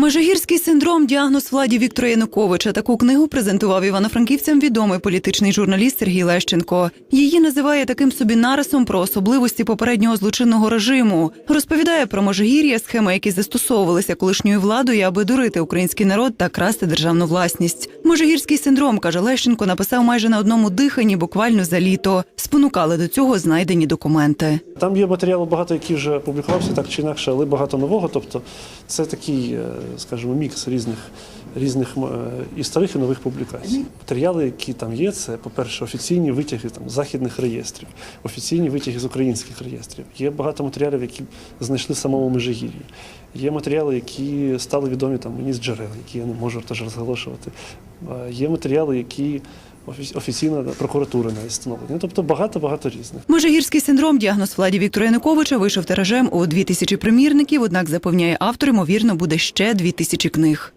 Межигірський синдром діагноз владі Віктора Януковича. Таку книгу презентував івано-франківцям відомий політичний журналіст Сергій Лещенко. Її називає таким собі нарисом про особливості попереднього злочинного режиму. Розповідає про Межигір'я, схеми, які застосовувалися колишньою владою, аби дурити український народ та красти державну власність. Межигірський синдром, каже Лещенко, написав майже на одному диханні, буквально за літо. Спонукали до цього знайдені документи. Там є матеріалу багато, який вже публікувався так чи інакше, але багато нового. Тобто це такий, е, скажімо, мікс різних, різних е, і старих, і нових публікацій. Матеріали, які там є, це, по-перше, офіційні витяги там, західних реєстрів, офіційні витяги з українських реєстрів. Є багато матеріалів, які знайшли в самому Межигір'ї. Є матеріали, які стали відомі там, мені з джерел, які я не можу теж розголошувати. Е, Є матеріали, які офіційна прокуратура навіть встановлення. Тобто багато-багато різних. Межигірський синдром діагноз владі Віктора Януковича вийшов тиражем у 2000 примірників, однак запевняє автор, ймовірно, буде ще 2000 книг.